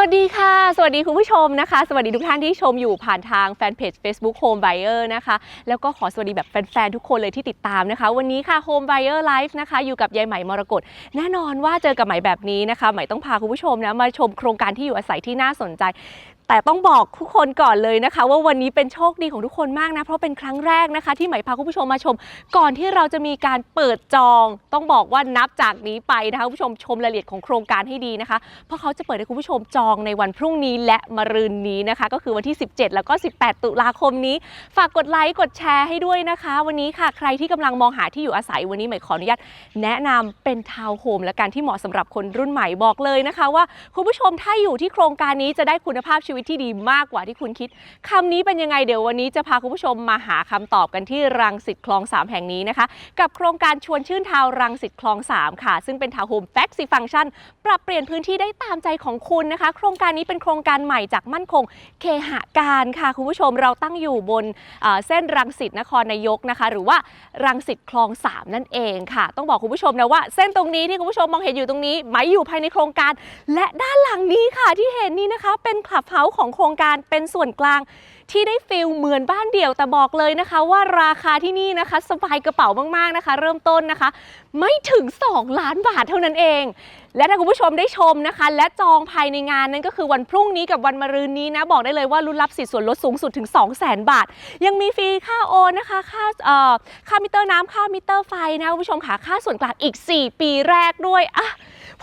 สวัสดีค่ะ สวัสดีคุณผู้ชมนะคะ สวัสดีทุกท่านที่ชมอยู่ผ่านทางแฟนเพจ Facebook Home Buyer นะคะ แล้วก็ขอสวัสดีแบบแฟนๆ ทุกคนเลยที่ติดตามนะคะ วันนี้ค่ะ Home Buyer Live นะคะ อยู่กับยายไหมมรกตแน่นอนว่าเจอกับไหมแบบนี้นะคะไหมต้องพาคุณผู้ชมนะมาชมโครงการที่อยู่อาศัยที่น่าสนใจ แต่ต้องบอกทุกคนก่อนเลยนะคะ ว่าวันนี้เป็นโชคดีของทุกคนมากนะ เพราะเป็นครั้งแรกนะคะ ที่ไหมพาคุณผู้ชมมาชม ก่อนที่เราจะมีการเปิดจอง ต้องบอกว่านับจากนี้ไปนะคะคุณผู้ชมชมรายละเอียดของโครงการให้ดีนะคะ เพราะเขาจะเปิดให้คุณผู้ชมจองในวันพรุ่งนี้และมะรืนนี้นะคะ ก็คือวันที่ 17 แล้วก็ 18 ตุลาคมนี้ ฝากกดไลค์กดแชร์ให้ด้วยนะคะ วันนี้ค่ะใครที่กำลังมองหาที่อยู่อาศัยวันนี้หม่ขออนุญาตแนะนำเป็นทาวน์โฮมและการที่เหมาะสำหรับคนรุ่นใหม่บอกเลยนะคะ ว่าคุณผู้ชมถ้าอยู่ที่โครงการนี้จะได้คุณภาพชีวิตที่ดีมากกว่าที่คุณคิดคำนี้เป็นยังไงเดี๋ยววันนี้จะพาคุณผู้ชมมาหาคำตอบกันที่รังสิตคลอง 3 แห่งนี้นะคะ กับโครงการชวนชื่นทาวน์รังสิตคลอง 3 ค่ะ ซึ่งเป็นทาวน์โฮมแฟคซีฟังชันปรับเปลี่ยนพื้นที่ได้ตามใจของคุณนะคะ โครงการนี้เป็นโครงการใหม่จากมั่นคงเคหะการค่ะคุณผู้ชมเราตั้งอยู่บนเส้นรังสิตนครนายกนะคะ หรือว่ารังสิตคลอง 3 นั่นเองค่ะ ต้องบอกคุณผู้ชมนะว่าเส้นตรงนี้ที่คุณผู้ชมมองเห็นอยู่ตรงนี้หมายอยู่ภายในโครงการ และด้านหลังนี้ค่ะที่เห็นนี่นะคะ เป็นคลับเฮาของโครงการเป็นส่วนกลาง ที่ได้ฟิลเหมือนบ้านเดี่ยวแต่บอกเลยนะคะ ว่าราคาที่นี่นะคะ สบายกระเป๋ามากๆนะคะ เริ่มต้นนะคะ ไม่ถึง 2 ล้านบาทเท่านั้นเอง และถ้าคุณผู้ชมได้ชมนะคะ และจองภายในงานนั่นก็คือวันพรุ่งนี้กับวันมะรืนนี้นะ บอกได้เลยว่ารุ่นรับสิทธิ์ส่วนลดสูงสุดถึง 2 0 0 0 0 0 บาท ยังมีฟรีค่าโอนนะคะค่าเอ่อค่ามิเตอร์น้ำค่ามิเตอร์ไฟนะคุณผู้ชมค่ะค่าส่วนกลางอีก 4 ปีแรกด้วยอะ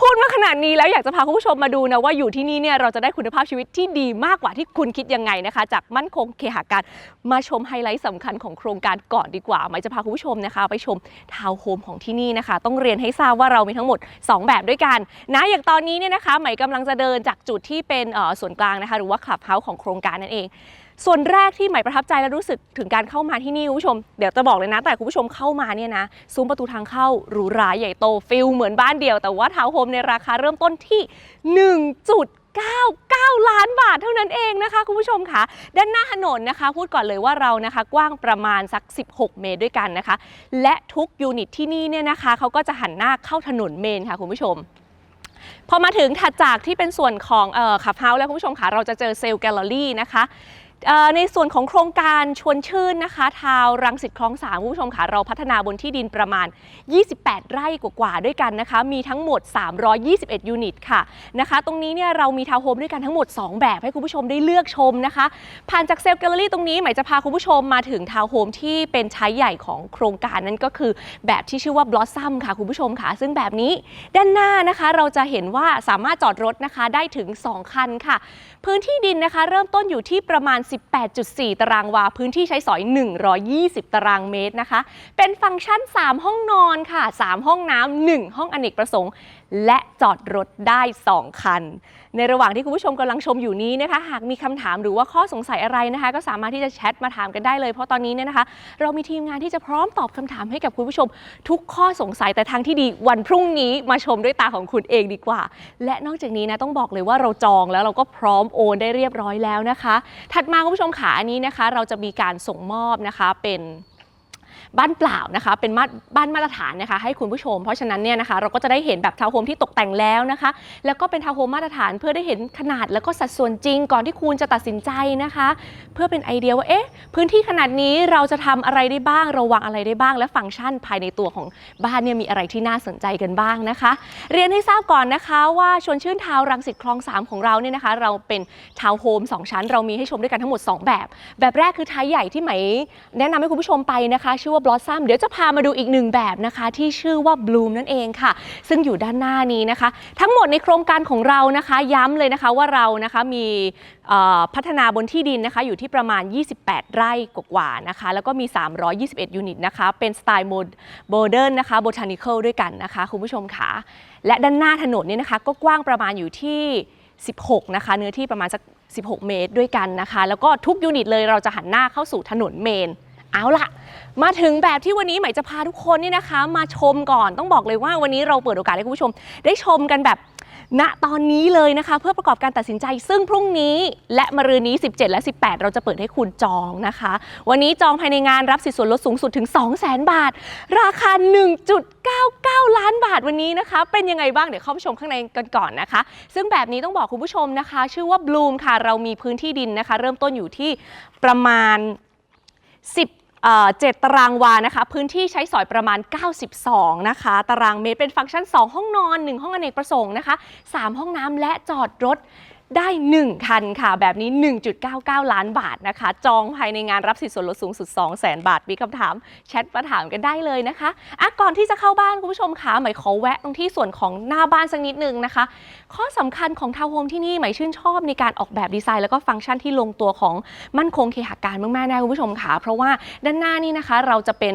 พูดมาขนาดนี้แล้วอยากจะพาคุณผู้ชมมาดูนะว่าอยู่ที่นี่เนี่ยเราจะได้คุณภาพชีวิตที่ดีมากกว่าที่คุณคิดยังไงนะคะ จากมั่นคงเคหาการมาชมไฮไลท์สำคัญของโครงการก่อนดีกว่าหมายจะพาคุณผู้ชมนะคะ ไปชมทาวน์โฮมของที่นี่นะคะ ต้องเรียนให้ทราบว่าเรามีทั้งหมด 2 แบบด้วยกันนะอย่างตอนนี้เนี่ยนะคะไหมกำลังจะเดินจากจุดที่เป็นส่วนกลางนะคะหรือว่าคลับเฮาส์ของโครงการนั่นเอง ส่วนแรกที่ใหม่ประทับใจและรู้สึกถึงการเข้ามาที่นี่คุณผู้ชมเดี๋ยวจะบอกเลยนะ แต่คุณผู้ชมเข้ามาเนี่ยนะซุ้มประตูทางเข้าหรูหราใหญ่โตฟิลเหมือนบ้านเดียว แต่ว่าทาวน์โฮมในราคาเริ่มต้นที่ 1.99 ล้านบาทเท่านั้นเองนะคะคุณผู้ชมค่ะ ด้านหน้าถนนนะคะ พูดก่อนเลยว่าเรานะคะ กว้างประมาณสัก 16 เมตรด้วยกันนะคะ และทุกยูนิตที่นี่เนี่ยนะคะเขาก็จะหันหน้าเข้าถนนเมนค่ะคุณผู้ชม พอมาถึงถัดจากที่เป็นส่วนของขับเฮาส์แล้วคุณผู้ชมค่ะเราจะเจอเซลล์แกลเลอรี่นะคะ ในส่วนของโครงการชวนชื่นนะคะ ทาวรังสิตคลองสามคุณผู้ชมค่ะเราพัฒนาบนที่ดินประมาณ 28 ไร่กว่าๆด้วยกันนะคะ มีทั้งหมด 321 ยูนิตค่ะนะคะตรงนี้เนี่ยเรามีทาวน์โฮมด้วยกันทั้งหมด 2 แบบให้คุณผู้ชมได้เลือกชมนะคะ ผ่านจากเซลล์แกลเลอรี่ตรงนี้หมายจะพาคุณผู้ชมมาถึงทาวน์โฮมที่เป็นใช้ใหญ่ของโครงการนั้นก็คือ แบบที่ชื่อว่าบลอสซัมค่ะคุณผู้ชมค่ะ ซึ่งแบบนี้ด้านหน้านะคะเราจะเห็นว่าสามารถจอดรถนะคะได้ถึง 2 คันค่ะ พื้นที่ดินนะคะเริ่มต้นอยู่ที่ประมาณ18.4 ตารางวา พื้นที่ใช้สอย 120 ตารางเมตรนะคะ เป็นฟังก์ชัน 3 ห้องนอนค่ะ 3 ห้องน้ำ1ห้องอเนกประสงค์และจอดรถได้ 2 คัน ในระหว่างที่คุณผู้ชมกำลังชมอยู่นี้นะคะ หากมีคำถามหรือว่าข้อสงสัยอะไรนะคะ ก็สามารถที่จะแชทมาถามกันได้เลย เพราะตอนนี้เนี่ยนะคะ เรามีทีมงานที่จะพร้อมตอบคำถามให้กับคุณผู้ชม ทุกข้อสงสัยแต่ทางที่ดีวันพรุ่งนี้มาชมด้วยตาของคุณเองดีกว่า และนอกจากนี้นะต้องบอกเลยว่าเราจองแล้วเราก็พร้อมโอนได้เรียบร้อยแล้วนะคะ ถัดมาคุณผู้ชมขาอันนี้นะคะ เราจะมีการส่งมอบนะคะเป็น บ้านเปล่านะคะ เป็นบ้านมาตรฐานนะคะ ให้คุณผู้ชม เพราะฉะนั้นเนี่ยนะคะเราก็จะได้เห็นแบบทาวน์โฮมที่ตกแต่งแล้วนะคะ แล้วก็เป็นทาวน์โฮมมาตรฐานเพื่อได้เห็นขนาดแล้วก็สัดส่วนจริงก่อนที่คุณจะตัดสินใจนะคะ เพื่อเป็นไอเดียว่าเอ๊ะพื้นที่ขนาดนี้เราจะทำอะไรได้บ้างระวังอะไรได้บ้าง และฟังก์ชันภายในตัวของบ้านเนี่ยมีอะไรที่น่าสนใจกันบ้างนะคะ เรียนให้ทราบก่อนนะคะว่าชวนชื่นทาวน์รังสิตคลอง 3 ของเราเนี่ยนะคะ เราเป็นทาวน์โฮม2 ชั้น เรามีให้ชมด้วยกันทั้งหมด 2 แบบ แบบแรกคือไทยใหญ่ที่ไหมแนะนำให้คุณผู้ชมไปนะคะชื่อว่า Blossom เดี๋ยวจะพามาดูอีกหนึ่งแบบนะคะ ที่ชื่อว่า Bloom นั่นเองค่ะ ซึ่งอยู่ด้านหน้านี้นะคะ ทั้งหมดในโครงการของเรานะคะ ย้ำเลยนะคะว่าเรานะคะมีพัฒนาบนที่ดินนะคะ อยู่ที่ประมาณ 28 ไร่กว่านะคะ แล้วก็มี 321 ยูนิตนะคะ เป็นสไตล์โมเดิร์นนะคะโบทานิเคอลด้วยกันนะคะ คุณผู้ชมค่ะ และด้านหน้าถนนเนี่ยนะคะ ก็กว้างประมาณอยู่ที่ 16 นะคะ เนื้อที่ประมาณสัก 16 เมตรด้วยกันนะคะ แล้วก็ทุกยูนิตเลยเราจะหันหน้าเข้าสู่ถนนเมน เอาล่ะ มาถึงแบบที่วันนี้ใหม่จะพาทุกคนนี่นะคะ มาชมก่อนต้องบอกเลยว่าวันนี้เราเปิดโอกาสให้คุณผู้ชม ได้ชมกันแบบณตอนนี้เลยนะคะ เพื่อประกอบการตัดสินใจ ซึ่งพรุ่งนี้และมะรืนนี้ 17 และ 18 เราจะเปิดให้คุณจองนะคะ วันนี้จองภายในงานรับสิทธิส่วนลดสูงสุดถึง 200,000 บาท ราคา 1.99 ล้านบาทวันนี้นะคะ เป็นยังไงบ้างเดี๋ยวเข้าไปชมข้างในกันก่อนนะคะ ซึ่งแบบนี้ต้องบอกคุณผู้ชมนะคะ ชื่อว่า Bloom ค่ะเรามีพื้นที่ดินนะคะ เริ่มต้นอยู่ที่ประมาณ 10 เจ็ดตารางวานะคะ พื้นที่ใช้สอยประมาณ 92 นะคะ ตารางเมตรเป็นฟังก์ชัน 2 ห้องนอน 1 ห้องอเนกประสงค์นะคะ 3 ห้องน้ำและจอดรถ ได้ 1 คันค่ะ แบบนี้ 1.99 ล้านบาทนะคะ จองภายในงานรับสิทธิส่วนลดสูงสุด 200,000บาท มีคำถามแชทมาถามกันได้เลยนะคะอะก่อนที่จะเข้าบ้านคุณผู้ชมคะหมายขอแวะตรงที่ส่วนของหน้าบ้านสักนิดนึงนะคะ ข้อสำคัญของทาวน์โฮมที่นี่หมายชื่นชอบในการออกแบบดีไซน์แล้วก็ฟังก์ชันที่ลงตัวของมั่นคงเคหะการมากๆนะคุณผู้ชมค่ะเพราะว่าด้านหน้านี่นะคะเราจะเป็น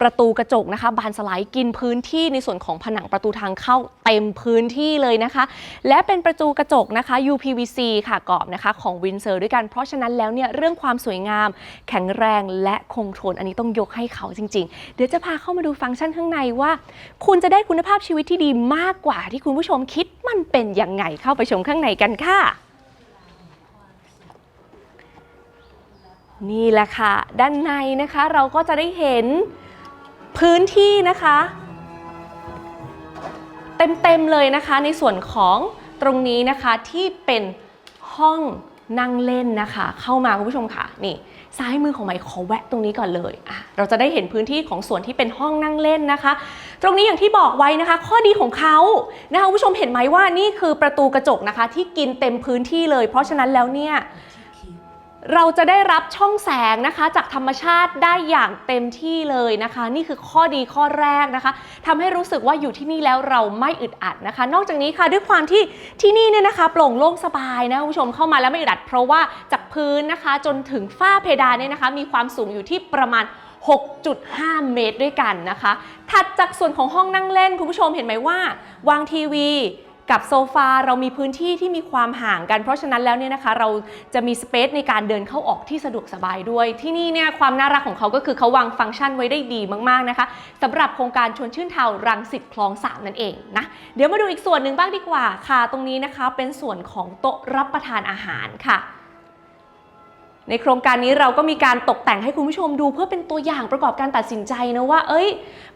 ประตูกระจกนะคะ บานสไลด์กินพื้นที่ในส่วนของผนังประตูทางเข้าเต็มพื้นที่เลยนะคะ และเป็นประตูกระจกนะคะ up PVC ค่ะกรอบนะคะของวินเซอร์ด้วยกัน เพราะฉะนั้นแล้วเนี่ยเรื่องความสวยงาม แข็งแรงและคงทนอันนี้ต้องยกให้เขาจริง ๆ เดี๋ยวจะพาเข้ามาดูฟังก์ชันข้างในว่า คุณจะได้คุณภาพชีวิตที่ดีมากกว่าที่คุณผู้ชมคิดมันเป็นยังไงเข้าไปชมข้างในกันค่ะนี่แหละค่ะ ด้านในนะคะเราก็จะได้เห็นพื้นที่นะคะ เต็มๆเลยนะคะในส่วนของ ตรงนี้นะคะที่เป็นห้องนั่งเล่นนะคะ เข้ามาคุณผู้ชมค่ะนี่ซ้ายมือของไหมขอแวะตรงนี้ก่อนเลยอะเราจะได้เห็นพื้นที่ของส่วนที่เป็นห้องนั่งเล่นนะคะ ตรงนี้อย่างที่บอกไว้นะคะ ข้อดีของเขานะคะคุณผู้ชมเห็นไหมว่านี่คือประตูกระจกนะคะ ที่กินเต็มพื้นที่เลย เพราะฉะนั้นแล้วเนี่ย เราจะได้รับช่องแสงนะคะจากธรรมชาติได้อย่างเต็มที่เลยนะคะ นี่คือข้อดีข้อแรกนะคะทำให้รู้สึกว่าอยู่ที่นี่แล้วเราไม่อึดอัดนะคะ นอกจากนี้ค่ะด้วยความที่ที่นี่เนี่ยนะคะโปร่งโล่งสบายนะคุณผู้ชมเข้ามาแล้วไม่อึดอัด เพราะว่าจากพื้นนะคะ จนถึงฝ้าเพดานเนี่ยนะคะ มีความสูงอยู่ที่ประมาณ6.5 เมตรด้วยกันนะคะ ถัดจากส่วนของห้องนั่งเล่นคุณผู้ชมเห็นไหมว่า วางทีวี กับโซฟาเรามีพื้นที่ที่มีความห่างกัน เพราะฉะนั้นแล้วเนี่ยนะคะเราจะมีสเปซในการเดินเข้าออกที่สะดวกสบายด้วย ที่นี่เนี่ยความน่ารักของเขาก็คือเขาวางฟังก์ชันไว้ได้ดีมากๆนะคะสำหรับโครงการชวนชื่นเทารังสิตคลองสามนั่นเองนะเดี๋ยวมาดูอีกส่วนหนึ่งบ้างดีกว่าค่ะ ตรงนี้นะคะเป็นส่วนของโต๊ะรับประทานอาหารค่ะ ในโครงการนี้เราก็มีการตกแต่งให้คุณผู้ชมดู เพื่อเป็นตัวอย่างประกอบการตัดสินใจนะว่า เอ้ย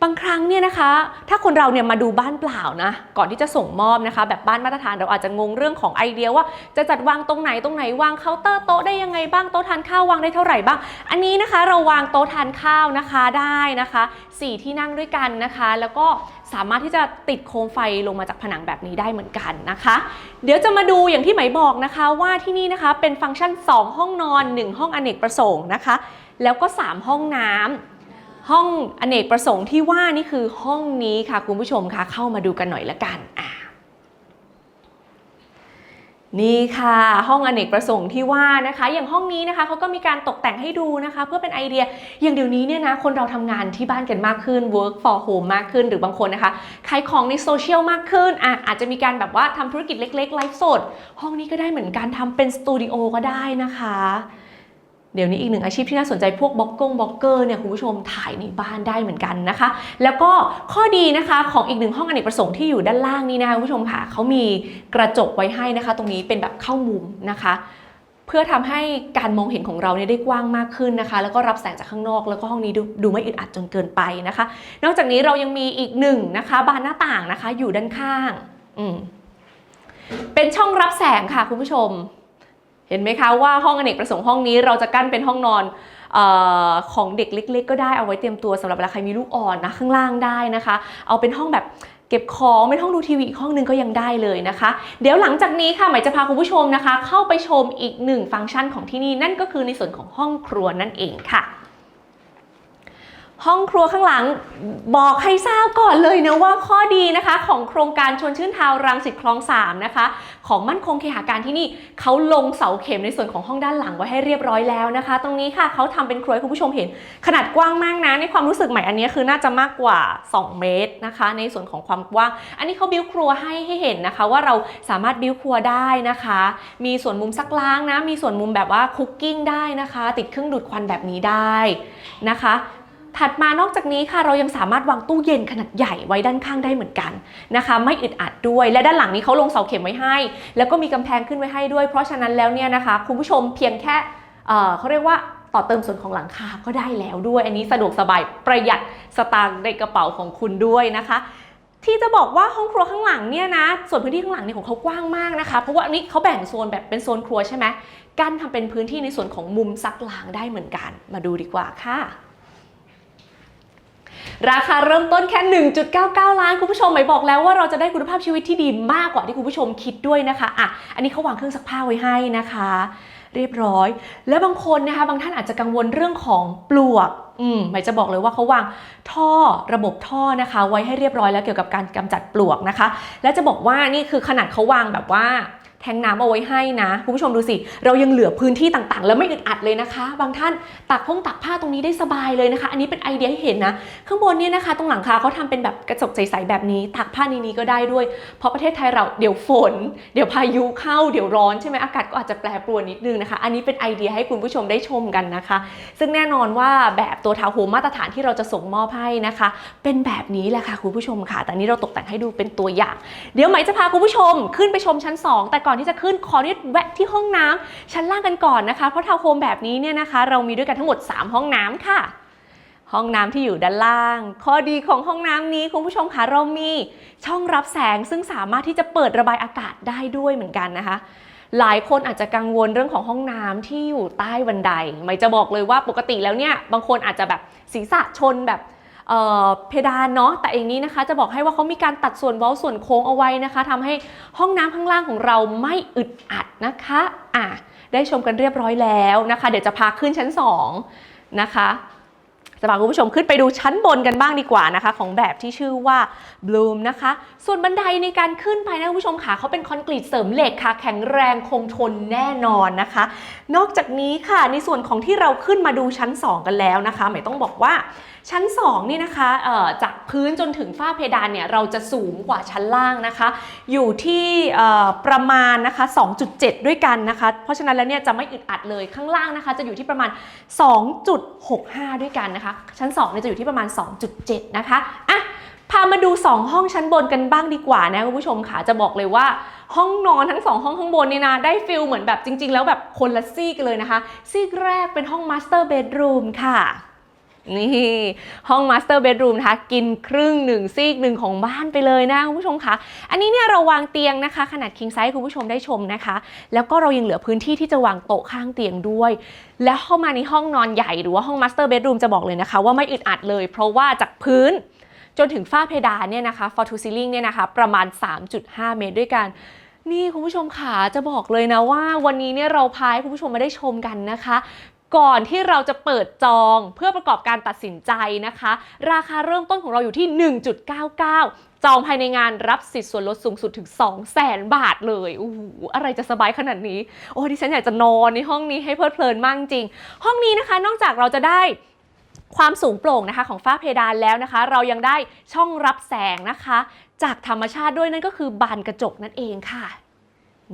บางครั้งเนี่ยนะคะ ถ้าคนเราเนี่ยมาดูบ้านเปล่านะ ก่อนที่จะส่งมอบนะคะ แบบบ้านมาตรฐานเราอาจจะงงเรื่องของไอเดียว่า จะจัดวางตรงไหนตรงไหนวางเคาน์เตอร์โต๊ะได้ยังไงบ้างโต๊ะทานข้าววางได้เท่าไหร่บ้าง อันนี้นะคะเราวางโต๊ะทานข้าวนะคะได้นะคะสี่ที่นั่งด้วยกันนะคะ แล้วก็ สามารถที่จะติดโคมไฟลงมาจากผนังแบบนี้ได้เหมือนกันนะคะ เดี๋ยวจะมาดูอย่างที่ไหมบอกนะคะว่าที่นี่นะคะเป็นฟังก์ชัน 2 ห้องนอน 1 ห้องอเนกประสงค์นะคะ แล้วก็ 3 ห้องน้ำห้องอเนกประสงค์ที่ว่านี่คือห้องนี้ค่ะคุณผู้ชมคะเข้ามาดูกันหน่อยละกันอ่า นี่ค่ะ ห้องอเนกประสงค์ที่ว่านะคะ อย่างห้องนี้นะคะเขาก็มีการตกแต่งให้ดูนะคะ เพื่อเป็นไอเดียอย่างเดี๋ยวนี้เนี่ยนะคนเราทำงานที่บ้านกันมากขึ้น work for home มากขึ้นหรือบางคนนะคะขายของในโซเชียลมากขึ้นอะอาจจะมีการแบบว่าทำธุรกิจเล็กๆไลฟ์สด ห้องนี้ก็ได้เหมือนการทำเป็นสตูดิโอก็ได้นะคะ เดี๋ยวนี้อีกหนึ่งอาชีพที่น่าสนใจพวกบล็อกกงบล็อกเกอร์เนี่ยคุณผู้ชมถ่ายในบ้านได้เหมือนกันนะคะ แล้วก็ข้อดีนะคะของอีกหนึ่งห้องอเนกประสงค์ที่อยู่ด้านล่างนี้นะคะคุณผู้ชมค่ะเขามีกระจกไว้ให้นะคะ ตรงนี้เป็นแบบเข้ามุมนะคะเพื่อทำให้การมองเห็นของเราเนี่ยได้กว้างมากขึ้นนะคะ แล้วก็รับแสงจากข้างนอก แล้วก็ห้องนี้ดูดูไม่อึดอัดจนเกินไปนะคะ นอกจากนี้เรายังมีอีกหนึ่งนะคะบานหน้าต่างนะคะอยู่ด้านข้าง อืเป็นช่องรับแสงค่ะคุณผู้ชม เห็นไหมคะว่าห้องอเนกประสงค์ห้องนี้เราจะกั้นเป็นห้องนอนออของเด็กเล็ก ๆ ก็ได้เอาไว้เตรียมตัวสำหรับเวลาใครมีลูกอ่อนนะข้างล่างได้นะคะ เอาเป็นห้องแบบเก็บของเป็นห้องดูทีวีอีกห้องนึงก็ยังได้เลยนะคะ เดี๋ยวหลังจากนี้ค่ะหมายจะพาคุณผู้ชมนะคะ เข้าไปชมอีกหนึ่งฟังก์ชันของที่นี่นั่นก็คือในส่วนของห้องครัวนั่นเองค่ะ ห้องครัวข้างหลังบอกให้ทราบก่อนเลยนะว่าข้อดีนะคะ ของโครงการชวนชื่นทาวรังสิตคลอง 3 นะคะ ของมั่นคงเคหาการที่นี่เขาลงเสาเข็มในส่วนของห้องด้านหลังไว้ให้เรียบร้อยแล้วนะคะ ตรงนี้ค่ะเขาทำเป็นครัวให้คุณผู้ชมเห็น ขนาดกว้างมากนะ ในความรู้สึกใหม่อันนี้คือน่าจะมากกว่า 2 เมตรนะคะ ในส่วนของความกว้าง อันนี้เขาบิ้วครัวให้ให้เห็นนะคะ ว่าเราสามารถบิ้วครัวได้นะคะ มีส่วนมุมซักล้างนะมีส่วนมุมแบบว่าคุกกิ้งได้นะคะ ติดเครื่องดูดควันแบบนี้ได้นะคะ ถัดมานอกจากนี้ค่ะเรายังสามารถวางตู้เย็นขนาดใหญ่ไว้ด้านข้างได้เหมือนกันนะคะ ไม่อึดอัดด้วยและด้านหลังนี้เขาลงเสาเข็มไว้ให้ แล้วก็มีกำแพงขึ้นไว้ให้ด้วย เพราะฉะนั้นแล้วเนี่ยนะคะ คุณผู้ชมเพียงแค่เเขาเรียกว่าต่อเติมส่วนของหลังคาก็ได้แล้วด้วย อันนี้สะดวกสบายประหยัดสตางค์ในกระเป๋าของคุณด้วยนะคะ ที่จะบอกว่าห้องครัวข้างหลังเนี่ยนะส่วนพื้นที่ข้างหลังเนี่ยของเขากว้างมากนะคะเพราะว่าอันนี้เขาแบ่งโซนแบบเป็นโซนครัวใช่ไหมกั้นทำเป็นพื้นที่ในส่วนของมุมซักล้างได้เหมือนกัน มาดูดีกว่าค่ะ ราคาเริ่มต้นแค่ 1.99 ล้านคุณผู้ชมหมายบอกแล้วว่าเราจะได้คุณภาพชีวิตที่ดีมากกว่าที่คุณผู้ชมคิดด้วยนะคะอะอันนี้เขาวางเครื่องซักผ้าไว้ให้นะคะ เรียบร้อย แล้วบางคนนะคะ บางท่านอาจจะกังวลเรื่องของปลวกอืมหมายจะบอกเลยว่าเขาวางท่อระบบท่อนะคะ ไว้ให้เรียบร้อยแล้วเกี่ยวกับการกำจัดปลวกนะคะ และจะบอกว่านี่คือขนาดเขาวางแบบว่า แทงน้ำเอาไว้ให้นะคุณผู้ชมดูสิ เรายังเหลือพื้นที่ต่างๆ แล้วไม่อึดอัดเลยนะคะ บางท่านตักพงตักผ้าตรงนี้ได้สบายเลยนะคะ อันนี้เป็นไอเดียให้เห็นนะ ข้างบนเนี่ยนะคะ ตรงหลังคาเขาทำเป็นแบบกระจกใสๆแบบนี้ ตักผ้าในนี้ก็ได้ด้วย เพราะประเทศไทยเราเดี๋ยวฝน เดี๋ยวพายุเข้าเดี๋ยวร้อนใช่ไหมอากาศก็อาจจะแปรปรวนนิดนึงนะคะ อันนี้เป็นไอเดียให้คุณผู้ชมได้ชมกันนะคะ ซึ่งแน่นอนว่าแบบตัวทาวน์โฮมมาตรฐานที่เราจะส่งมอบให้นะคะ เป็นแบบนี้แหละค่ะคุณผู้ชมค่ะ แต่นนี้เราตกแต่งให้ดูเป็นตัวอย่าง เดี๋ยวไหมจะพาคุณผู้ชมขึ้นไปชมชั้น 2 แต่ก่อนที่จะขึ้นขออนุญาตแวะที่ห้องน้ำชั้นล่างกันก่อนนะคะ เพราะทาวน์โฮมแบบนี้เนี่ยนะคะ เรามีด้วยกันทั้งหมด 3 ห้องน้ำค่ะ ห้องน้ำที่อยู่ด้านล่าง ข้อดีของห้องน้ำนี้คุณผู้ชมคะเรามีช่องรับแสงซึ่งสามารถที่จะเปิดระบายอากาศได้ด้วยเหมือนกันนะคะหลายคนอาจจะกังวลเรื่องของห้องน้ำที่อยู่ใต้บันได ไม่จะบอกเลยว่าปกติแล้วเนี่ยบางคนอาจจะแบบศีรษะชนแบบ เเพดานเนาะแต่อย่างนี้นะคะ จะบอกให้ว่าเขามีการตัดส่วนเว้าส่วนโค้งเอาไว้นะคะทำให้ห้องน้ำข้างล่างของเราไม่อึดอัดนะคะอะได้ชมกันเรียบร้อยแล้วนะคะ เดี๋ยวจะพาขึ้นชั้น 2 นะคะจะพาคุณผู้ชมขึ้นไปดูชั้นบนกันบ้างดีกว่านะคะ ของแบบที่ชื่อว่า Bloom นะคะ ส่วนบันไดในการขึ้นไปนะคุณผู้ชมค่ะเขาเป็นคอนกรีตเสริมเหล็กค่ะ แข็งแรงคงทนแน่นอนนะคะ นอกจากนี้ค่ะในส่วนของที่เราขึ้นมาดูชั้น 2 กันแล้วนะคะหมายต้องบอกว่า ชั้น 2 นี่นะคะจากพื้นจนถึงฝ้าเพดานเนี่ยเราจะสูงกว่าชั้นล่างนะคะ อยู่ที่ประมาณนะคะ 2.7 ด้วยกันนะคะ เพราะฉะนั้นแล้วเนี่ยจะไม่อึดอัดเลยข้างล่างนะคะ จะอยู่ที่ประมาณ 2.65 ด้วยกันนะคะ ชั้น2เนี่ยจะอยู่ที่ประมาณ 2.7 นะคะอะพามาดู 2 ห้องชั้นบนกันบ้างดีกว่านะคุณผู้ชมค่ะจะบอกเลยว่าห้องนอนทั้งสองห้องข้างบนนี่นะ ได้ฟิลเหมือนแบบจริง ๆ แล้วแบบคนละซีกเลยนะคะ ซีกแรกเป็นห้องมาสเตอร์เบดรูมค่ะ นี่ ห้องมาสเตอร์เบดรูมนะคะกินครึ่งหนึ่งซีกหนึ่งของบ้านไปเลยนะคุณผู้ชมคะอันนี้เนี่ยเราวางเตียงนะคะ ขนาด king size ให้คุณผู้ชมได้ชมนะคะ แล้วก็เรายังเหลือพื้นที่ที่จะวางโต๊ะข้างเตียงด้วย แล้วเข้ามาในห้องนอนใหญ่หรือว่าห้องมาสเตอร์เบดรูมจะบอกเลยนะคะ ว่าไม่อึดอัดเลย เพราะว่าจากพื้นจนถึงฝ้าเพดานเนี่ยนะคะ for to ceiling เนี่ยนะคะ ประมาณ 3.5 เมตรด้วยกัน นี่คุณผู้ชมค่ะจะบอกเลยนะว่า วันนี้เนี่ยเราพาให้คุณผู้ชมมาได้ชมกันนะคะ ก่อนที่เราจะเปิดจองเพื่อประกอบการตัดสินใจนะคะ ราคาเริ่มต้นของเราอยู่ที่ 1.99 จองภายในงานรับสิทธิ์ส่วนลดสูงสุดถึง 200,000 บาทเลยโอ้โหอะไรจะสบายขนาดนี้ โอ้ดิฉันอยากจะนอนในห้องนี้ให้เพลิดเพลินมากจริง ห้องนี้นะคะนอกจากเราจะได้ความสูงโปร่งนะคะของฝ้าเพดานแล้วนะคะ เรายังได้ช่องรับแสงนะคะ จากธรรมชาติด้วยนั่นก็คือบานกระจกนั่นเองค่ะ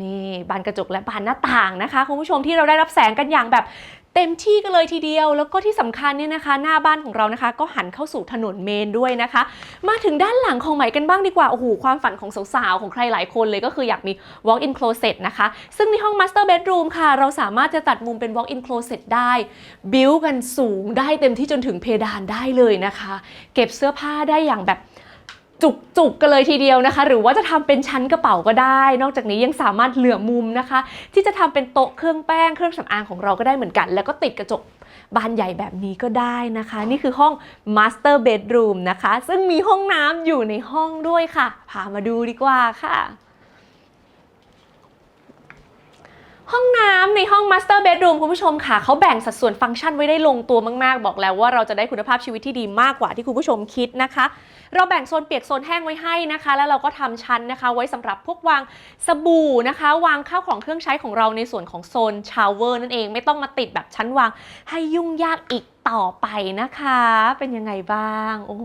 นี่บานกระจกและบานหน้าต่างนะคะคุณผู้ชมที่เราได้รับแสงกันอย่างแบบ เต็มที่กันเลยทีเดียว แล้วก็ที่สำคัญเนี่ยนะคะ หน้าบ้านของเรานะคะ ก็หันเข้าสู่ถนนเมนด้วยนะคะ มาถึงด้านหลังของไหม่กันบ้างดีกว่า โอ้โห ความฝันของสาวๆ ของใครหลายคนเลยก็คืออยากมี walk-in closet นะคะ ซึ่งในห้อง master bedroom ค่ะ เราสามารถจะตัดมุมเป็น walk-in closet ได้บิวกันสูงได้เต็มที่จนถึงเพดานได้เลยนะคะ เก็บเสื้อผ้าได้อย่างแบบ จุกๆกันเลยทีเดียวนะคะ หรือว่าจะทำเป็นชั้นกระเป๋าก็ได้ นอกจากนี้ยังสามารถเหลือมุมนะคะ ที่จะทำเป็นโต๊ะเครื่องแป้งเครื่องสำอางของเราก็ได้เหมือนกัน แล้วก็ติดกระจกบานใหญ่แบบนี้ก็ได้นะคะ นี่คือห้อง master bedroom นะคะ ซึ่งมีห้องน้ำอยู่ในห้องด้วยค่ะ พามาดูดีกว่าค่ะ ห้องน้ำในห้อง Master Bedroom คุณผู้ชมค่ะ เขาแบ่งสัดส่วนฟังก์ชันไว้ได้ลงตัวมาก ๆ บอกแล้วว่าเราจะได้คุณภาพชีวิตที่ดีมากกว่าที่คุณผู้ชมคิดนะคะ เราแบ่งโซนเปียกโซนแห้งไว้ให้นะคะ แล้วเราก็ทำชั้นนะคะ ไว้สำหรับพวกวางสบู่นะคะ วางข้าวของเครื่องใช้ของเราในส่วนของโซนชาวเวอร์นั่นเองไม่ต้องมาติดแบบชั้นวางให้ยุ่งยากอีกต่อไปนะคะ เป็นยังไงบ้าง โอ้โห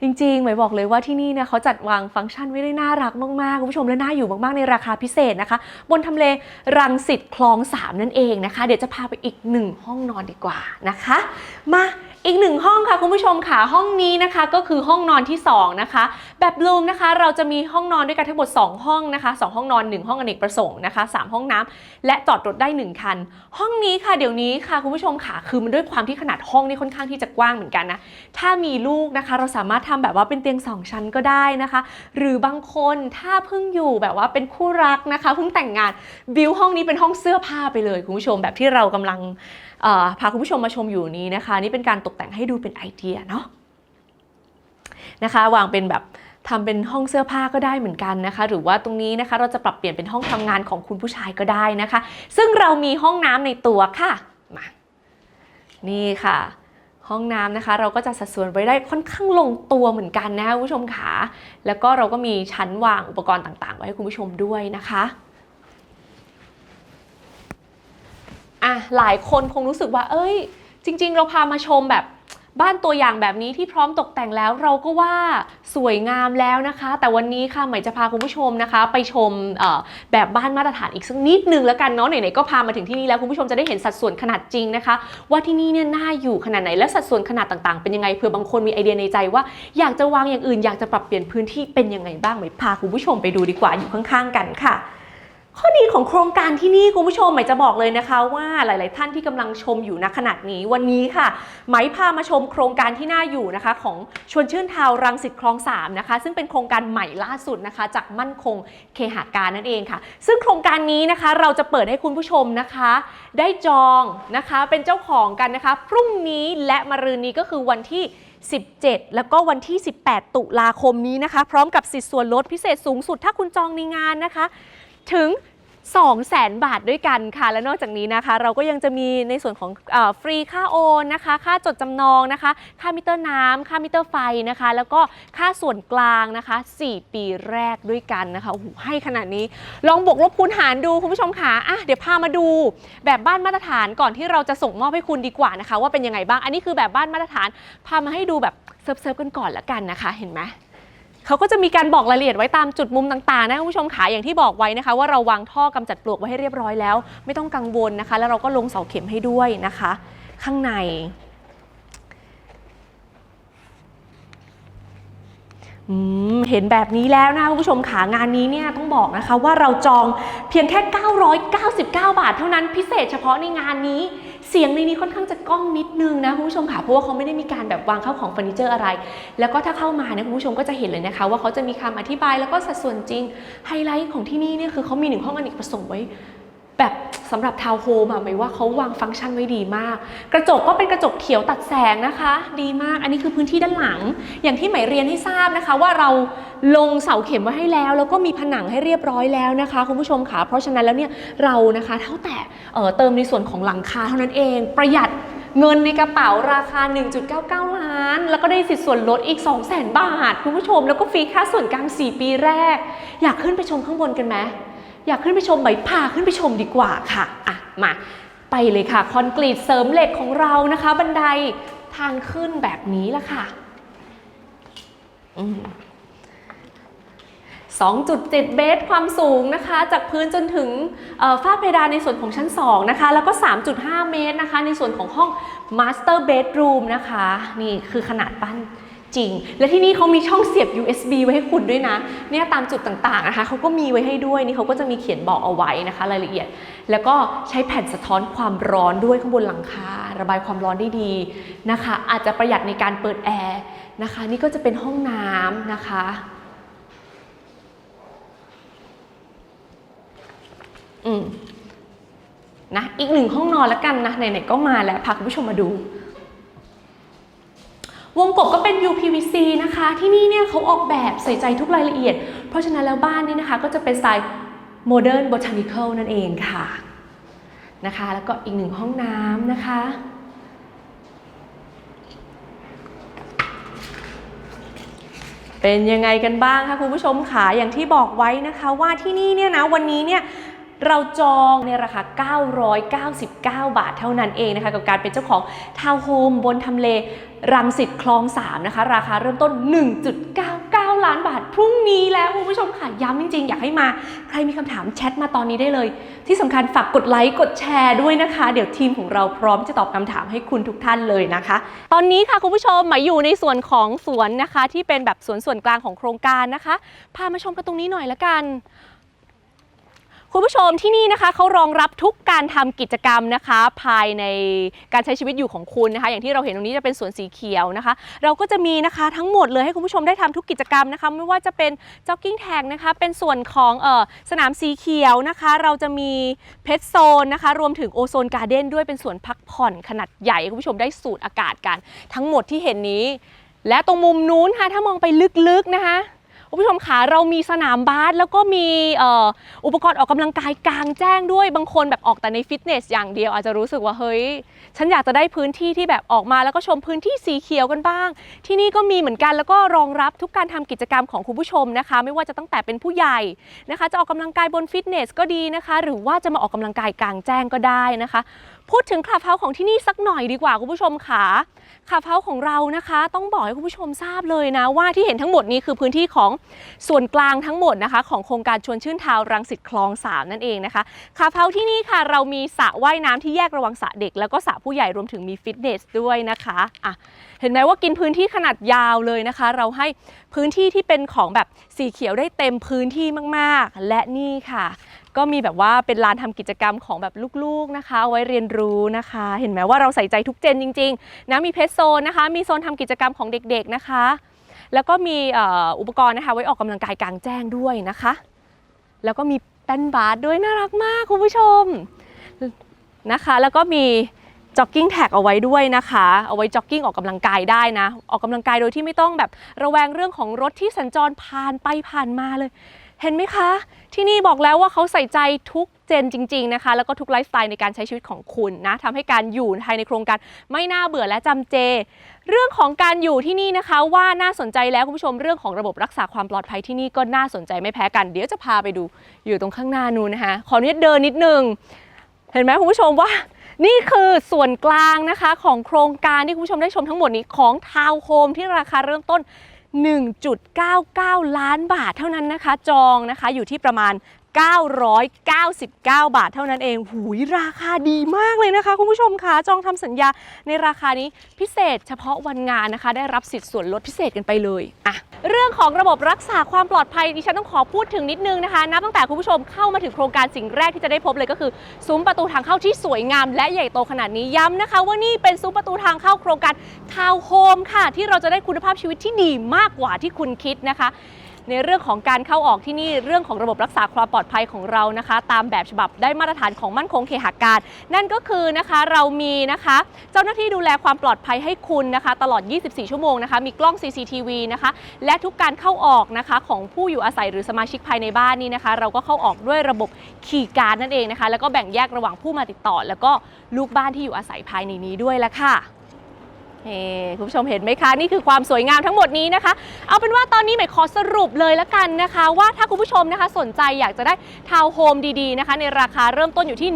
จริงๆ หมายบอกเลยว่าที่นี่เนี่ยเขาจัดวางฟังก์ชันไว้ได้น่ารักมากๆ คุณผู้ชมและน่าอยู่มากๆ ในราคาพิเศษนะคะ บนทำเลรังสิตคลอง 3 นั่นเองนะคะ เดี๋ยวจะพาไปอีกหนึ่งห้องนอนดีกว่านะคะ มา อีกหนึ่งห้องค่ะคุณผู้ชมค่ะห้องนี้นะคะก็คือห้องนอนที่ 2 นะคะ แบบบลูมนะคะเราจะมีห้องนอนด้วยกันทั้งหมด 2 ห้องนะคะ 2 ห้องนอน 1 ห้องอเนกประสงค์นะคะ3ห้องน้ำและจอดรถได้ 1 คัน ห้องนี้ค่ะเดี๋ยวนี้ค่ะคุณผู้ชมค่ะคือมันด้วยความที่ขนาดห้องนี่ค่อนข้างที่จะกว้างเหมือนกันนะถ้ามีลูกนะคะเราสามารถทำแบบว่าเป็นเตียง 2 ชั้นก็ได้นะคะ หรือบางคนถ้าเพิ่งอยู่แบบว่าเป็นคู่รักนะคะเพิ่งแต่งงานบิวห้องนี้เป็นห้องเสื้อผ้าไปเลยคุณผู้ชมแบบที่เรากำลัง พาคุณผู้ชมมาชมอยู่นี้นะคะ นี่เป็นการตกแต่งให้ดูเป็นไอเดียเนาะนะคะวางเป็นแบบทำเป็นห้องเสื้อผ้าก็ได้เหมือนกันนะคะ หรือว่าตรงนี้นะคะเราจะปรับเปลี่ยนเป็นห้องทำงานของคุณผู้ชายก็ได้นะคะ ซึ่งเรามีห้องน้ำในตัวค่ะมานี่ค่ะ ห้องน้ำนะคะ เราก็จะสัดส่วนไว้ได้ค่อนข้างลงตัวเหมือนกันนะคะคุณผู้ชมค่ะแล้วก็เราก็มีชั้นวางอุปกรณ์ต่างๆ ไว้ให้คุณผู้ชมด้วยนะคะ อะหลายคนคงรู้สึกว่า เอ้ย จริง ๆ เราพามาชมแบบบ้านตัวอย่างแบบนี้ที่พร้อมตกแต่งแล้วเราก็ว่าสวยงามแล้วนะคะ แต่วันนี้ค่ะใหม่จะพาคุณผู้ชมนะคะ ไปชมแบบบ้านมาตรฐานอีกสักนิดนึงแล้วกันเนาะไหนๆก็พามาถึงที่นี่แล้วคุณผู้ชมจะได้เห็นสัดส่วนขนาดจริงนะคะ ว่าที่นี่เนี่ยน่าอยู่ขนาดไหนและสัดส่วนขนาดต่างๆเป็นยังไงเผื่อบางคนมีไอเดียในใจว่าอยากจะวางอย่างอื่นอยากจะปรับเปลี่ยนพื้นที่เป็นยังไงบ้างไหมพาคุณผู้ชมไปดูดีกว่าอยู่ข้างๆ กันค่ะ ข้อดีของโครงการที่นี่คุณผู้ชมหมายจะบอกเลยนะคะว่าหลาย ๆ ท่านที่กำลังชมอยู่ณขณะนี้วันนี้ค่ะไหมพามาชมโครงการที่น่าอยู่นะคะ ของชวนชื่นทาวรังสิตคลอง3นะคะซึ่งเป็นโครงการใหม่ล่าสุดนะคะ จากมั่นคงเคหาการนั่นเองค่ะ ซึ่งโครงการนี้นะคะเราจะเปิดให้คุณผู้ชมนะคะ ได้จองนะคะเป็นเจ้าของกันนะคะพรุ่งนี้และมะรืนนี้ก็คือวันที่17 แล้วก็วันที่ 18 ตุลาคมนี้นะคะ พร้อมกับสิทธิส่วนลดพิเศษสูงสุด ถ้าคุณจองในงานนะคะ ถึง 2 0 0แสนบาทด้วยกันค่ะ และนอกจากนี้นะคะ เราก็ยังจะมีในส่วนของออฟรีค่าโอนนะคะ ค่าจดจำนองนะคะ ค่ามิเตอร์น้ำค่ามิเตอร์ไฟนะคะ แล้วก็ค่าส่วนกลางนะคะ 4 ปีแรกด้วยกันนะคะโอ้โหให้ขนาดนี้ ลองบวกลบคูณหารดูคุณผู้ชมค่ะอะเดี๋ยวพามาดูแบบบ้านมาตรฐานก่อนที่เราจะส่งมอบให้คุณดีกว่านะคะ ว่าเป็นยังไงบ้างอันนี้คือแบบบ้านมาตรฐานพามาให้ดูแบบเซิร์ฟๆกันก่อนละกันนะคะ เห็นไหม เขาก็จะมีการบอกรายละเอียดไว้ตามจุดมุมต่างๆนะคุณผู้ชมขาอย่างที่บอกไว้นะคะ ว่าเราวางท่อกำจัดปลวกไว้ให้เรียบร้อยแล้ว ไม่ต้องกังวลนะคะ แล้วเราก็ลงเสาเข็มให้ด้วยนะคะ ข้างในเห็นแบบนี้แล้วนะคะคุณผู้ชมขางานนี้เนี่ยต้องบอกนะคะว่าเราจองเพียงแค่ 999 บาท เท่านั้นพิเศษเฉพาะในงานนี้ เสียงในนี้ค่อนข้างจะก้องนิดนึงนะคุณผู้ชมค่ะเพราะว่าเขาไม่ได้มีการแบบวางเข้าของเฟอร์นิเจอร์อะไร แล้วก็ถ้าเข้ามาเนี่ยคุณผู้ชมก็จะเห็นเลยนะคะ ว่าเขาจะมีคำอธิบายแล้วก็สัดส่วนจริงไฮไลท์ของที่นี่เนี่ยคือเขามีหนึ่งห้องอเนกประสงค์ไว้ แบบสำหรับทาวน์โฮมอะหมายว่าเขาวางฟังก์ชันไว้ดีมาก กระจกก็เป็นกระจกเขียวตัดแสงนะคะ ดีมากอันนี้คือพื้นที่ด้านหลัง อย่างที่หมายเรียนให้ทราบนะคะ ว่าเราลงเสาเข็มไว้ให้แล้ว แล้วก็มีผนังให้เรียบร้อยแล้วนะคะคุณผู้ชมค่ะเพราะฉะนั้นแล้วเนี่ยเรานะคะเท่าแต่เเติมในส่วนของหลังคาเท่านั้นเอง ประหยัดเงินในกระเป๋าราคา 1.99 ล้าน แล้วก็ได้สิทธิ์ส่วนลดอีก 200,000 บาท คุณผู้ชม แล้วก็ฟรีค่าส่วนกลาง 4 ปีแรก อยากขึ้นไปชมข้างบนกันไหม อยากขึ้นไปชมไหมพาขึ้นไปชมดีกว่าค่ะอะมาไปเลยค่ะ คอนกรีตเสริมเหล็กของเรานะคะ บันไดทางขึ้นแบบนี้ละค่ะอืม2.7 เมตรความสูงนะคะ จากพื้นจนถึงฝ้าเพดานในส่วนของชั้น 2 นะคะ แล้วก็ 3.5 เมตรนะคะ ในส่วนของห้อง Master Bedroom นะคะ นี่คือขนาดบ้าน จริง และที่นี่เขามีช่องเสียบ USB ไว้ให้คุณด้วยนะ เนี่ยตามจุดต่างๆนะคะเขาก็มีไว้ให้ด้วยนี่เขาก็จะมีเขียนบอกเอาไว้นะคะรายละเอียด แล้วก็ใช้แผ่นสะท้อนความร้อนด้วยข้างบนหลังคาระบายความร้อนได้ดีนะคะ อาจจะประหยัดในการเปิดแอร์นะคะ นี่ก็จะเป็นห้องน้ำนะคะอืมนะอีกหนึ่งห้องนอนแล้วกันนะไหนๆก็มาแล้วพาคุณผู้ชมมาดู วงกบก็เป็น UPVC นะคะ ที่นี่เนี่ยเขาออกแบบใส่ใจทุกรายละเอียด เพราะฉะนั้นแล้วบ้านนี่นะคะ ก็จะเป็นสไตล์ Modern Botanical นั่นเองค่ะนะคะ แล้วก็อีกหนึ่งห้องน้ำนะคะ เป็นยังไงกันบ้างคะคุณผู้ชมค่ะอย่างที่บอกไว้นะคะ ว่าที่นี่เนี่ยนะวันนี้เนี่ย เราจองในราคา 999 บาทเท่านั้นเองนะคะกับการเป็นเจ้าของทาวน์โฮมบนทำเลรังสิตคลอง 3 นะคะ ราคาเริ่มต้น 1.99 ล้านบาท พรุ่งนี้แล้วคุณผู้ชมค่ะ ย้ำจริง ๆ อยากให้มา ใครมีคำถามแชทมาตอนนี้ได้เลย ที่สำคัญฝากกดไลค์ กดแชร์ด้วยนะคะ เดี๋ยวทีมของเราพร้อมจะตอบคำถามให้คุณทุกท่านเลยนะคะ ตอนนี้ค่ะคุณผู้ชมมาอยู่ในส่วนของสวนนะคะ ที่เป็นแบบสวนส่วนกลางของโครงการนะคะ พามาชมกันตรงนี้หน่อยละกัน คุณผู้ชมที่นี่นะคะเขารองรับทุกการทำกิจกรรมนะคะ ภายในการใช้ชีวิตอยู่ของคุณนะคะ อย่างที่เราเห็นตรงนี้จะเป็นสวนสีเขียวนะคะ เราก็จะมีนะคะทั้งหมดเลยให้คุณผู้ชมได้ทำทุกกิจกรรมนะคะ ไม่ว่าจะเป็นจ็อกกิ้งแท็กนะคะ เป็นส่วนของเออสนามสีเขียวนะคะ เราจะมีเพชรโซนนะคะ รวมถึงโอโซนการ์เด้นด้วยเป็นสวนพักผ่อนขนาดใหญ่คุณผู้ชมได้สูดอากาศกัน ทั้งหมดที่เห็นนี้ และตรงมุมนู้นค่ะถ้ามองไปลึกๆนะคะ คุณผู้ชมคะเรามีสนามบาสแล้วก็มีอุปกรณ์ออกกำลังกายกลางแจ้งด้วยบางคนแบบออกแต่ในฟิตเนสอย่างเดียวอาจจะรู้สึกว่าเฮ้ย ฉันอยากจะได้พื้นที่ที่แบบออกมาแล้วก็ชมพื้นที่สีเขียวกันบ้าง ที่นี่ก็มีเหมือนกันแล้วก็รองรับทุกการทำกิจกรรมของคุณผู้ชมนะคะ ไม่ว่าจะตั้งแต่เป็นผู้ใหญ่นะคะ จะออกกำลังกายบนฟิตเนสก็ดีนะคะ หรือว่าจะมาออกกำลังกายกลางแจ้งก็ได้นะคะ พูดถึงคลับเฮาส์ของที่นี่สักหน่อยดีกว่าคุณผู้ชมค่ะคลับเฮาส์ของเรานะคะ ต้องบอกให้คุณผู้ชมทราบเลยนะ ว่าที่เห็นทั้งหมดนี้คือพื้นที่ของส่วนกลางทั้งหมดนะคะ ของโครงการชวนชื่นทาวรังสิตคลอง 3 นั่นเองนะคะคลับเฮาส์ที่นี่ค่ะ เรามีสระว่ายน้ำที่แยกระหว่างสระเด็ก แล้วก็สระผู้ใหญ่รวมถึงมีฟิตเนสด้วยนะคะอะเห็นไหมว่ากินพื้นที่ขนาดยาวเลยนะคะ เราให้พื้นที่ที่เป็นของแบบสีเขียวได้เต็มพื้นที่มากๆ และนี่ค่ะ ก็มีแบบว่าเป็นลานทำกิจกรรมของแบบลูกๆนะคะเอาไว้เรียนรู้นะคะ เห็นไหมว่าเราใส่ใจทุกเจนจริงๆนะมีเพจโซนนะคะ มีโซนทำกิจกรรมของเด็กๆนะคะ แล้วก็มีอุปกรณ์นะคะไว้ออกกำลังกายกลางแจ้งด้วยนะคะ แล้วก็มีแป้นบาสด้วยน่ารักมากคุณผู้ชมนะคะ แล้วก็มีจ็อกกิ้งแท็กเอาไว้ด้วยนะคะ เอาไว้จ็อกกิ้งออกกำลังกายได้นะ ออกกำลังกายโดยที่ไม่ต้องแบบระแวงเรื่องของรถที่สัญจรผ่านไปผ่านมาเลย เห็นไหมคะ ที่นี่บอกแล้วว่าเขาใส่ใจทุกเจนจริง ๆนะคะ แล้วก็ทุกไลฟ์สไตล์ในการใช้ชีวิตของคุณนะทำให้การอยู่ภายในโครงการไม่น่าเบื่อและจำเจ เรื่องของการอยู่ที่นี่นะคะ ว่าน่าสนใจแล้วคุณผู้ชมเรื่องของระบบรักษาความปลอดภัยที่นี่ก็น่าสนใจไม่แพ้กันเดี๋ยวจะพาไปดูอยู่ตรงข้างหน้านู้นนะคะขออนุญาตเดินนิดนึงเห็นไหมคุณผู้ชมว่านี่คือส่วนกลางนะคะของโครงการที่คุณผู้ชมได้ชมทั้งหมดนี้ของทาวน์โฮมที่ราคาเริ่มต้น 1.99 ล้านบาทเท่านั้นนะคะ จองนะคะอยู่ที่ประมาณ 999 บาทเท่านั้นเอง หูยราคาดีมากเลยนะคะ คุณผู้ชมคะจองทำสัญญาในราคานี้พิเศษเฉพาะวันงานนะคะ ได้รับสิทธิ์ส่วนลดพิเศษกันไปเลยอะ เรื่องของระบบรักษาความปลอดภัยดิฉันต้องขอพูดถึงนิดนึงนะคะนับตั้งแต่คุณผู้ชมเข้ามาถึงโครงการสิ่งแรกที่จะได้พบเลยก็คือซุ้มประตูทางเข้าที่สวยงาม และใหญ่โตขนาดนี้ย้ำนะคะ ว่านี่เป็นซุ้มประตูทางเข้าโครงการทาวน์โฮมค่ะ ที่เราจะได้คุณภาพชีวิตที่ดีมากกว่าที่คุณคิดนะคะ ในเรื่องของการเข้าออกที่นี่เรื่องของระบบรักษาความปลอดภัยของเรานะคะ ตามแบบฉบับได้มาตรฐานของมั่นคงเคหาการ นั่นก็คือนะคะเรามีนะคะ เจ้าหน้าที่ดูแลความปลอดภัยให้คุณนะคะ ตลอด 24 ชั่วโมงนะคะ มีกล้อง CCTV นะคะ และทุกการเข้าออกนะคะของผู้อยู่อาศัยหรือสมาชิกภายในบ้านนี่นะคะ เราก็เข้าออกด้วยระบบคีย์การนั่นเองนะคะ แล้วก็แบ่งแยกระหว่างผู้มาติดต่อ แล้วก็ลูกบ้านที่อยู่อาศัยภายในนี้ด้วยละค่ะ คุณผู้ชมเห็นไหมคะ นี่คือความสวยงามทั้งหมดนี้นะคะ เอาเป็นว่าตอนนี้หมายขอสรุปเลยละกันนะคะ ว่าถ้าคุณผู้ชมนะคะสนใจอยากจะได้ทาวน์โฮมดีๆนะคะ ในราคาเริ่มต้นอยู่ที่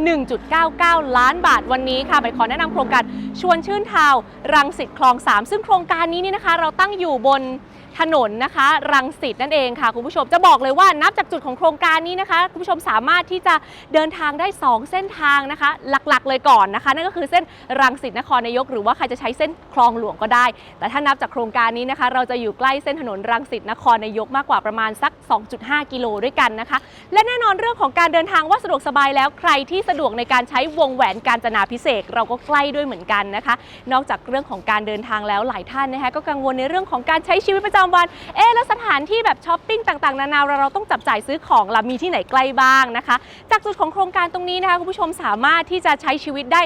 1.99 ล้านบาทวันนี้ค่ะหมายขอแนะนำโครงการชวนชื่นทาวน์รังสิตคลอง 3 ซึ่งโครงการนี้นี่นะคะ เราตั้งอยู่บน ถนนนะคะ รังสิตนั่นเองค่ะคุณผู้ชมจะบอกเลยว่านับจากจุดของโครงการนี้นะคะ คุณผู้ชมสามารถที่จะเดินทางได้ 2 เส้นทางนะคะ หลักๆ เลยก่อนนะคะ นั่นก็คือเส้นรังสิตนครนายก หรือว่าใครจะใช้เส้นคลองหลวงก็ได้ แต่ถ้านับจากโครงการนี้นะคะ เราจะอยู่ใกล้เส้นถนนรังสิตนครนายกมากกว่าประมาณสัก 2.5 กิโลด้วยกันนะคะ และแน่นอนเรื่องของการเดินทางว่าสะดวกสบายแล้วใครที่สะดวกในการใช้วงแหวนการจนาพิเศษเราก็ใกล้ด้วยเหมือนกันนะคะ นอกจากเรื่องของการเดินทางแล้วหลายท่านนะคะก็กังวลในเรื่องของการใช้ชีวิตประจำวัน เอ๊แล้วสถานที่แบบช้อปปิ้งต่างๆ นานาเราเราต้องจับจ่ายซื้อของล่ะมีที่ไหนใกล้บ้างนะคะ จากจุดของโครงการตรงนี้นะคะคุณผู้ชมสามารถที่จะใช้ชีวิตได้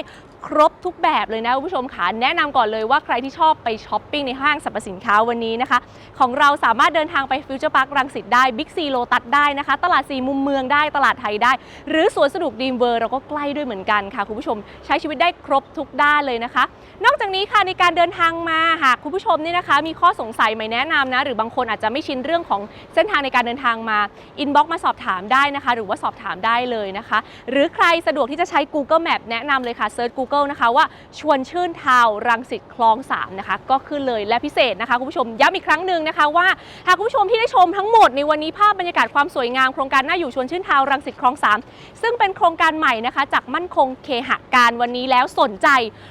ครบทุกแบบเลยนะคุณผู้ชมค่ะแนะนำก่อนเลยว่าใครที่ชอบไปช้อปปิ้งในห้างสรรพสินค้าวันนี้นะคะ ของเราสามารถเดินทางไปฟิวเจอร์พาร์ครังสิตได้บิ๊กซีโลตัสได้นะคะ ตลาดสีมุมเมืองได้ตลาดไทยได้ หรือสวนสนุกดีมเวอร์เราก็ใกล้ด้วยเหมือนกันค่ะคุณผู้ชมใช้ชีวิตได้ครบทุกด้านเลยนะคะ นอกจากนี้ค่ะในการเดินทางมาหากคุณผู้ชมนี่นะคะ มีข้อสงสัยไม่แนะนำนะ หรือบางคนอาจจะไม่ชินเรื่องของเส้นทางในการเดินทางมาอินบ็อกมาสอบถามได้นะคะ หรือว่าสอบถามได้เลยนะคะ หรือใครสะดวกที่จะใช้ Google Map แนะนำเลยค่ะเซิร์ช Google นะคะว่าชวนชื่นทาวรังสิตคลอง3นะคะก็ขึ้นเลยและพิเศษนะคะคุณผู้ชมย้ำอีกครั้งหนึ่งนะคะว่าหากคุณผู้ชมที่ได้ชมทั้งหมดในวันนี้ภาพบรรยากาศความสวยงามโครงการน่าอยู่ชวนชื่นทาวรังสิตคลอง 3 ซึ่งเป็นโครงการใหม่นะคะ จากมั่นคงเคหะการวันนี้แล้วสนใจ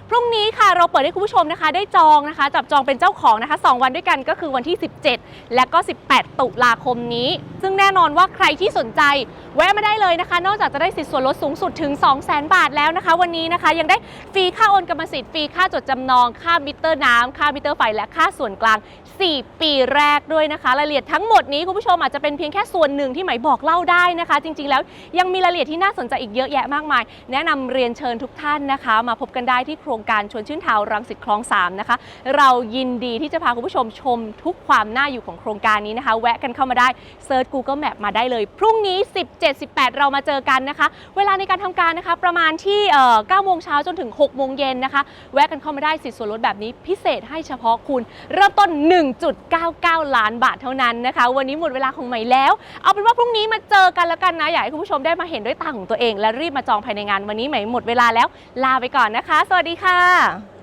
พรุ่งนี้ค่ะเราเปิดให้คุณผู้ชมนะคะ ได้จองนะคะ จับจองเป็นเจ้าของนะคะ 2 วันด้วยกันก็คือวันที่ 17 และก็ 18 ตุลาคมนี้ ซึ่งแน่นอนว่าใครที่สนใจ แวะมาได้เลยนะคะ นอกจากจะได้สิทธิส่วนลดสูงสุดถึง 200,000 บาทแล้วนะคะ วันนี้นะคะยังได้ฟรีค่าโอนกรรมสิทธิ์ฟรีค่าจดจำนอง ค่ามิเตอร์น้ำค่ามิเตอร์ไฟ และค่าส่วนกลาง 4 ปีแรกด้วยนะคะรายละเอียดทั้งหมดนี้คุณผู้ชมอาจจะเป็นเพียงแค่ส่วนหนึ่งที่ไหมายบอกเล่าได้นะคะ จริง ๆ แล้วยังมีรายละเอียดที่น่าสนใจอีกเยอะแยะมากมาย แนะนำเรียนเชิญทุกท่านนะคะ มาพบกันได้ที่โครงการชวนชื่นทาวรังสิตคลอง3นะคะเรายินดีที่จะพาคุณผู้ชมชมทุกความน่าอยู่ของโครงการนี้นะคะ แวะกันเข้ามาได้เซิร์ช Google Map มาได้เลย พรุ่งนี้ 17 18 เรามาเจอกันนะคะ เวลาในการทำการนะคะ ประมาณที่เอ่อ9โมงเช้าจนถึง 6 โมงเย็นนะคะ แวะกันเข้ามาได้สิทธิส่วนลดแบบนี้พิเศษให้เฉพาะคุณ เริ่มต้น 1.99 ล้านบาทเท่านั้นนะคะ วันนี้หมดเวลาของใหม่แล้ว เอาเป็นว่าพรุ่งนี้มาเจอกันแล้วกันนะ อยากให้คุณผู้ชมได้มาเห็นด้วยตาของตัวเอง และรีบมาจองภายในงานวันนี้ใหม่หมดเวลาแล้ว ลาไปก่อนนะคะ สวัสดีค่ะ